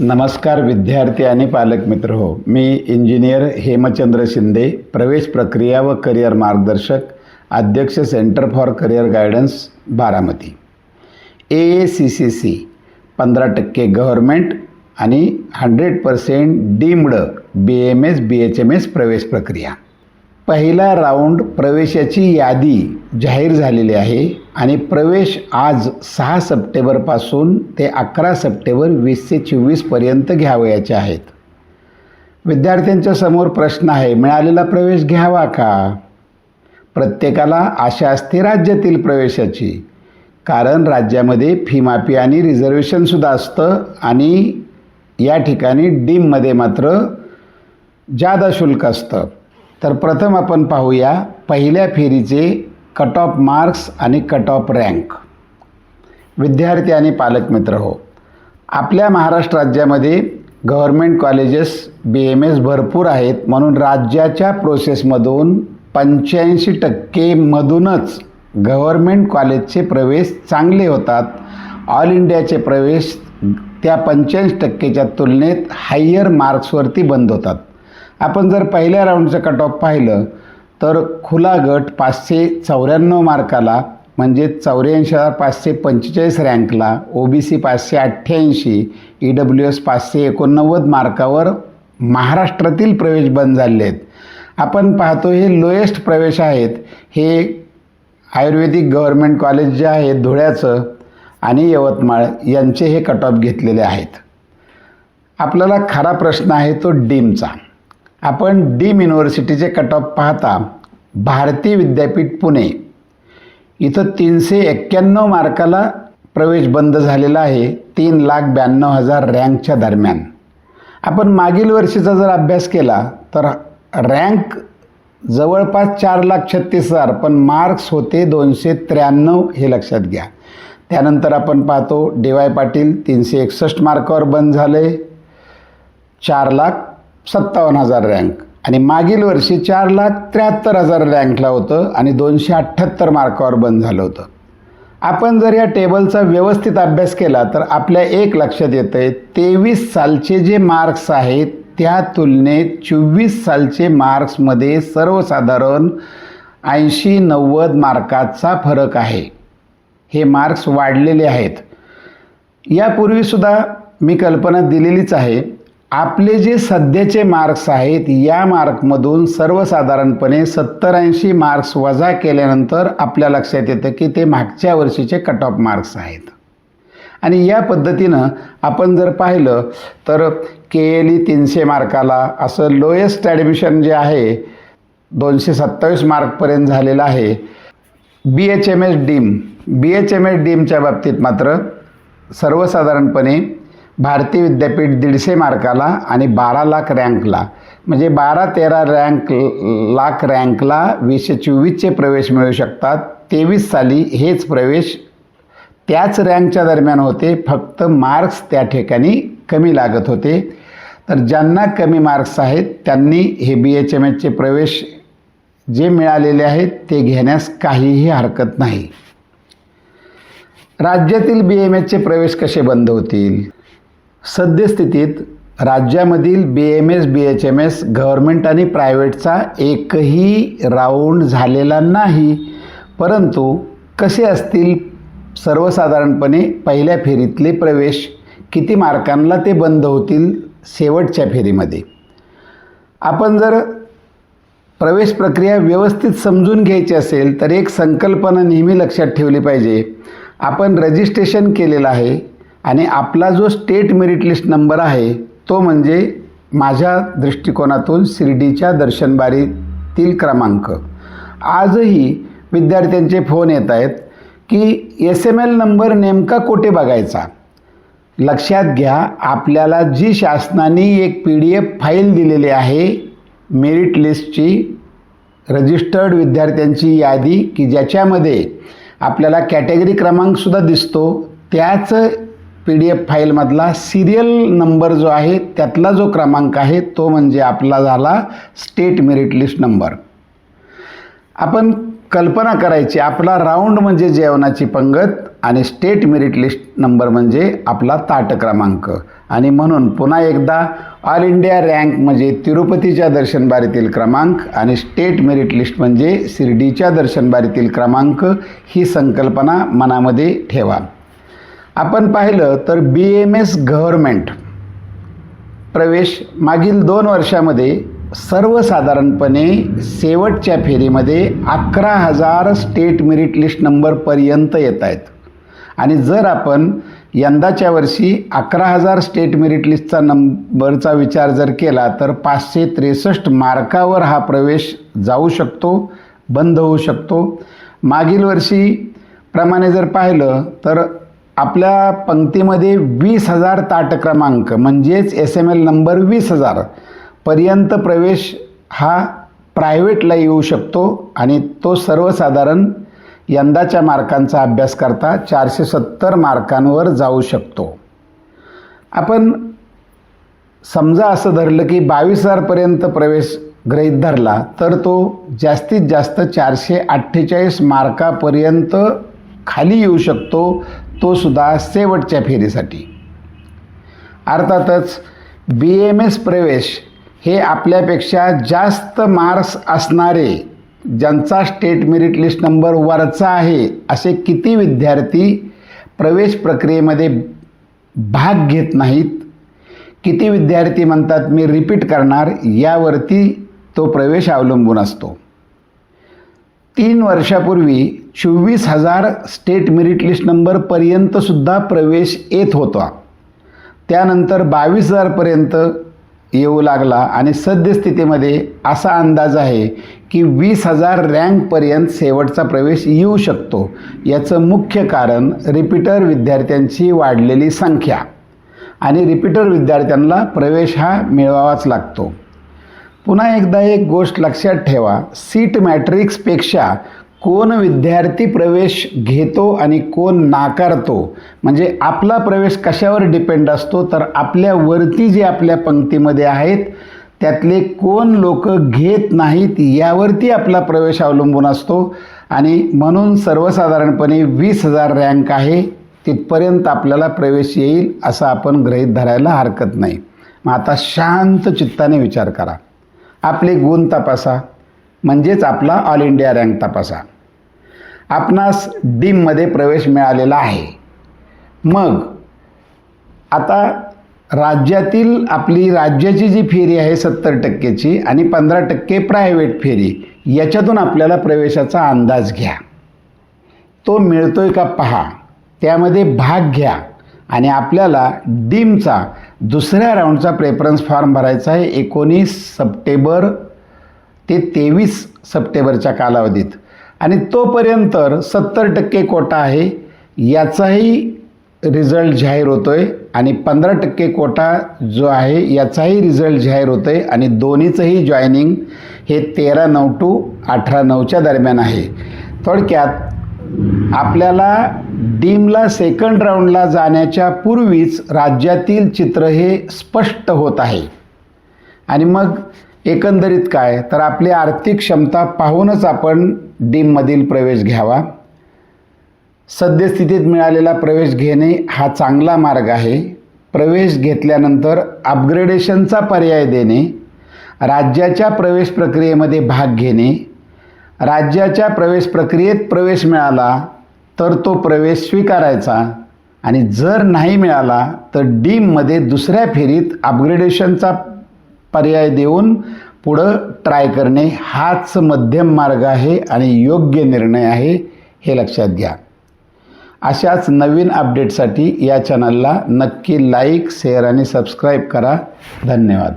नमस्कार विद्यार्थी आणि पालक मित्र हो मी इंजिनियर हेमचंद्र शिंदे प्रवेश प्रक्रिया व करिअर मार्गदर्शक अध्यक्ष centre for career guidance Baramati. A A C C C पंधरा टक्के गव्हर्मेंट आणि hundred percent deemed B M S B H M S प्रवेश प्रक्रिया. पहिला राऊंड प्रवेशाची यादी जाहीर झालेली आहे आणि प्रवेश आज सहा सप्टेंबरपासून ते अकरा सप्टेंबर वीसशे चोवीसपर्यंत घ्यावयाचे आहेत. विद्यार्थ्यांच्या समोर प्रश्न आहे मिळालेला प्रवेश घ्यावा का? प्रत्येकाला आशा असते राज्यातील प्रवेशाची कारण राज्यामध्ये फीमाफी आणि रिझर्वेशनसुद्धा असतं आणि या ठिकाणी डीममध्ये मात्र जादा शुल्क असतं. तर प्रथम आपण पाहूया पहिल्या फेरीचे कट ऑफ मार्क्स आणि कट ऑफ रँक विद्यार्थी आणि पालक मित्र हो आपल्या महाराष्ट्र राज्यामध्ये government colleges B M S भरपूर आहेत म्हणून राज्याच्या प्रोसेसमधून पंच्याऐंशी टक्केमधूनच गव्हर्मेंट कॉलेजचे प्रवेश चांगले होतात. ऑल इंडियाचे प्रवेश त्या पंच्याऐंशी टक्केच्या तुलनेत हायर मार्क्सवरती बंद होतात. आपण जर पहिल्या राऊंडचं कट ऑफ पाहिलं तर खुला गट पाचशे चौऱ्याण्णव मार्काला म्हणजे चौऱ्याऐंशी हजार पाचशे पंचेचाळीस रँकला ओ बी सी पाचशे अठ्ठ्याऐंशी ई डब्ल्यू एस पाचशे एकोणनव्वद मार्कावर महाराष्ट्रातील प्रवेश बंद झाले आहेत. आपण पाहतो हे लोएस्ट प्रवेश आहेत. हे आयुर्वेदिक गव्हर्मेंट कॉलेज जे आहे धुळ्याचं आणि यवतमाळ यांचे हे कट ऑफ घेतलेले आहेत. आपल्याला खरा प्रश्न आहे तो डीमचा आपण डीम युनिव्हर्सिटीचे कट ऑफ पाहता भारतीय विद्यापीठ पुणे. इथं तीनशे एक्क्याण्णव मार्काला प्रवेश बंद झालेला आहे. तीन लाख ब्याण्णव हजार रँकच्या दरम्यान. आपण मागील वर्षीचा जर अभ्यास केला तर रँक जवळपास चार लाख छत्तीस हजार पण मार्क्स होते दोनशे त्र्याण्णव हे लक्षात घ्या. त्यानंतर आपण पाहतो डी वाय पाटील तीनशे एकसष्ट मार्कावर बंद झाले. चार लाख सत्तावन्न हजार रँक. आणि मागील वर्षी चार लाख त्र्याहत्तर हजार रँकला होतं आणि दोनशे अठ्ठ्याहत्तर मार्कावर बंद झालं होतं. आपण जर या टेबलचा व्यवस्थित अभ्यास केला तर आपल्या एक लक्षात येतं आहे तेवीस सालचे जे मार्क्स आहेत त्या तुलनेत चोवीस सालचे मार्क्समध्ये सर्वसाधारण ऐंशी नव्वद मार्काचा फरक आहे. हे मार्क्स वाढलेले आहेत. यापूर्वीसुद्धा मी कल्पना दिलेलीच आहे. आपले जे सध्याचे मार्क्स आहेत या मार्कमधून सर्वसाधारणपणे सत्तर ऐंशी मार्क्स वजा केल्यानंतर आपल्या लक्षात येतं की ते मागच्या वर्षीचे कट ऑफ मार्क्स आहेत. आणि या पद्धतीनं आपण जर पाहिलं तर के एल ई तीनशे मार्काला असं लोएस्ट ॲडमिशन जे आहे दोनशे सत्तावीस मार्कपर्यंत झालेलं आहे. B H M S deem B H M S डीमच्या बाबतीत मात्र सर्वसाधारणपणे भारतीय विद्यापीठ दीडशे मार्काला आणि बारा लाख रँकला. म्हणजे बारा तेरा रँक लाख रँकला वीसशे चोवीसचे प्रवेश मिळू शकतात. तेवीस साली हेच प्रवेश त्याच रँकच्या दरम्यान होते. फक्त मार्क्स त्या ठिकाणी कमी लागत होते. तर ज्यांना कमी मार्क्स आहेत त्यांनी हे बी एच एम एचचे प्रवेश जे मिळालेले आहेत ते घेण्यास काहीही हरकत नाही. राज्यातील बी एम एचचे प्रवेश कसे बंद होतील? सद्यस्थितीत राज्यामधील B M S B H M S government आणि प्रायव्हेटचा एकही राऊंड झालेला नाही. परंतु कसे असतील सर्वसाधारणपणे पहिल्या फेरीतले प्रवेश किती मार्कांना ते बंद होतील शेवटच्या फेरीमध्ये? आपण जर प्रवेश प्रक्रिया व्यवस्थित समजून घ्यायची असेल तर एक संकल्पना नेहमी लक्षात ठेवली पाहिजे. आपण रजिस्ट्रेशन केलेलं आहे. आणि आपला जो स्टेट मेरिट लिस्ट नंबर आहे तो म्हणजे माझ्या दृष्टिकोनातून शिर्डीच्या दर्शनबारीतील क्रमांक. आजही विद्यार्थ्यांचे फोन येत आहेत की एस एम एल नंबर नेमका कोठे बघायचा? लक्षात घ्या आपल्याला जी शासनाने एक पी डी एफ फाईल दिलेली आहे मेरिट लिस्टची रजिस्टर्ड विद्यार्थ्यांची यादी की ज्याच्यामध्ये आपल्याला कॅटेगरी क्रमांकसुद्धा दिसतो त्याच पी डी एफ फाईलमधला सिरियल नंबर जो आहे त्यातला जो क्रमांक आहे तो म्हणजे आपला झाला स्टेट मेरिट लिस्ट नंबर. आपण कल्पना करायची आपला राऊंड म्हणजे जेवणाची पंगत आणि स्टेट मेरिट लिस्ट नंबर म्हणजे आपला ताट क्रमांक. आणि म्हणून पुन्हा एकदा ऑल इंडिया रँक म्हणजे तिरुपतीच्या दर्शनबारीतील क्रमांक आणि स्टेट मेरिट लिस्ट म्हणजे शिर्डीच्या दर्शनबारीतील क्रमांक ही संकल्पना मनामध्ये ठेवा. आपण पाहिलं तर बी एम एस गव्हर्मेंट प्रवेश मागील दोन वर्षामध्ये सर्वसाधारणपणे शेवटच्या फेरीमध्ये अकरा हजार स्टेट मेरिट लिस्ट नंबरपर्यंत येत आहेत. आणि जर आपण यंदाच्या वर्षी अकरा हजार स्टेट मेरिट लिस्टचा नंबरचा विचार जर केला तर पाचशे त्रेसष्ट मार्कावर हा प्रवेश जाऊ शकतो बंद होऊ शकतो. मागील वर्षी प्रमाणे जर पाहिलं तर आपल्या पंक्तीमध्ये वीस हजार ताट क्रमांक म्हणजेच एस एम एल नंबर वीस हजार पर्यंत प्रवेश हा प्रायव्हेटला येऊ शकतो आणि तो सर्वसाधारण यंदाच्या मार्कांचा अभ्यास करता चारशे सत्तर मार्कांवर जाऊ शकतो. आपण समजा असं धरलं की बावीस हजारपर्यंत प्रवेश गृहीत धरला तर तो जास्तीत जास्त चारशे अठ्ठेचाळीस मार्कापर्यंत खाली येऊ शकतो तो सुद्धा शेवटच्या फेरीसाठी. अर्थातच बी एम एस प्रवेश हे आपल्यापेक्षा जास्त मार्क्स असणारे ज्यांचा स्टेट मेरिट लिस्ट नंबर वरचा आहे असे किती विद्यार्थी प्रवेश प्रक्रियेमध्ये भाग घेत नाहीत? किती विद्यार्थी म्हणतात मी रिपीट करणार यावरती तो प्रवेश अवलंबून असतो. तीन वर्षापूर्वी चोवीस हजार स्टेट मेरिट लिस्ट नंबरपर्यंतसुद्धा प्रवेश येत होता. त्यानंतर बावीस हजारपर्यंत येऊ लागला आणि सद्यस्थितीमध्ये असा अंदाज आहे की वीस हजार रँकपर्यंत शेवटचा प्रवेश येऊ शकतो. याचं मुख्य कारण रिपीटर विद्यार्थ्यांची वाढलेली संख्या आणि रिपीटर विद्यार्थ्यांना प्रवेश हा मिळवावाच लागतो. पुन्हा एकदा एक गोष्ट लक्षात ठेवा. सीट मॅट्रिक्सपेक्षा कोण विद्यार्थी प्रवेश घेतो आणि कोण नाकारतो? म्हणजे आपला प्रवेश कशावर डिपेंड असतो? तर आपल्यावरती जे आपल्या पंक्तीमध्ये आहेत त्यातले कोण लोक घेत नाहीत यावरती आपला प्रवेश अवलंबून असतो. आणि म्हणून सर्वसाधारणपणे वीस हजार रँक आहे तिथपर्यंत आपल्याला प्रवेश येईल असं आपण गृहीत धरायला हरकत नाही. मग आता शांत चित्ताने विचार करा. आपले गुण तपासा. म्हणजेच आपला ऑल इंडिया रँक तपासा. आपणास डीममध्ये प्रवेश मिळालेला आहे. मग आता राज्यातील आपली राज्याची जी फेरी आहे सत्तर टक्केची आणि पंधरा टक्के प्रायव्हेट फेरी याच्यातून आपल्याला प्रवेशाचा अंदाज घ्या. तो मिळतोय का पहा. त्यामध्ये भाग घ्या आणि आपल्याला डीमचा दुसऱ्या राऊंडचा प्रेफरन्स फॉर्म भरायचा आहे एकोणीस सप्टेंबर ते तेवीस सप्टेंबरच्या कालावधीत. आणि तोपर्यंत सत्तर टक्के कोटा आहे याचाही रिझल्ट जाहीर होतो आहे आणि पंधरा टक्के कोटा जो आहे याचाही रिझल्ट जाहीर होतो आहे आणि दोन्हीचंही जॉईनिंग हे तेरा नऊ टू अठरा नऊच्या दरम्यान आहे. थोडक्यात आपल्याला डीमला सेकंड राऊंडला जाण्याच्या पूर्वीच राज्यातील चित्र हे स्पष्ट होत आहे. आणि मग एकंदरीत काय? तर आपली आर्थिक क्षमता पाहूनच आपण डीममधील प्रवेश घ्यावा. सद्यस्थितीत मिळालेला प्रवेश घेणे हा चांगला मार्ग आहे. प्रवेश घेतल्यानंतर अपग्रेडेशनचा पर्याय देणे राज्याच्या प्रवेश प्रक्रियेमध्ये भाग घेणे राज्याच्या प्रवेश प्रक्रियेत प्रवेश मिळाला तर तो प्रवेश स्वीकारायचा. आणि जर नाही मिळाला तर डीममध्ये दुसऱ्या फेरीत अपग्रेडेशनचा पर्याय देऊन पुढं ट्राय करणे हाच मध्यम मार्ग आहे आणि योग्य निर्णय आहे हे लक्षात घ्या. अशाच नवीन अपडेटसाठी या चॅनलला नक्की लाईक शेअर आणि सबस्क्राईब करा. धन्यवाद.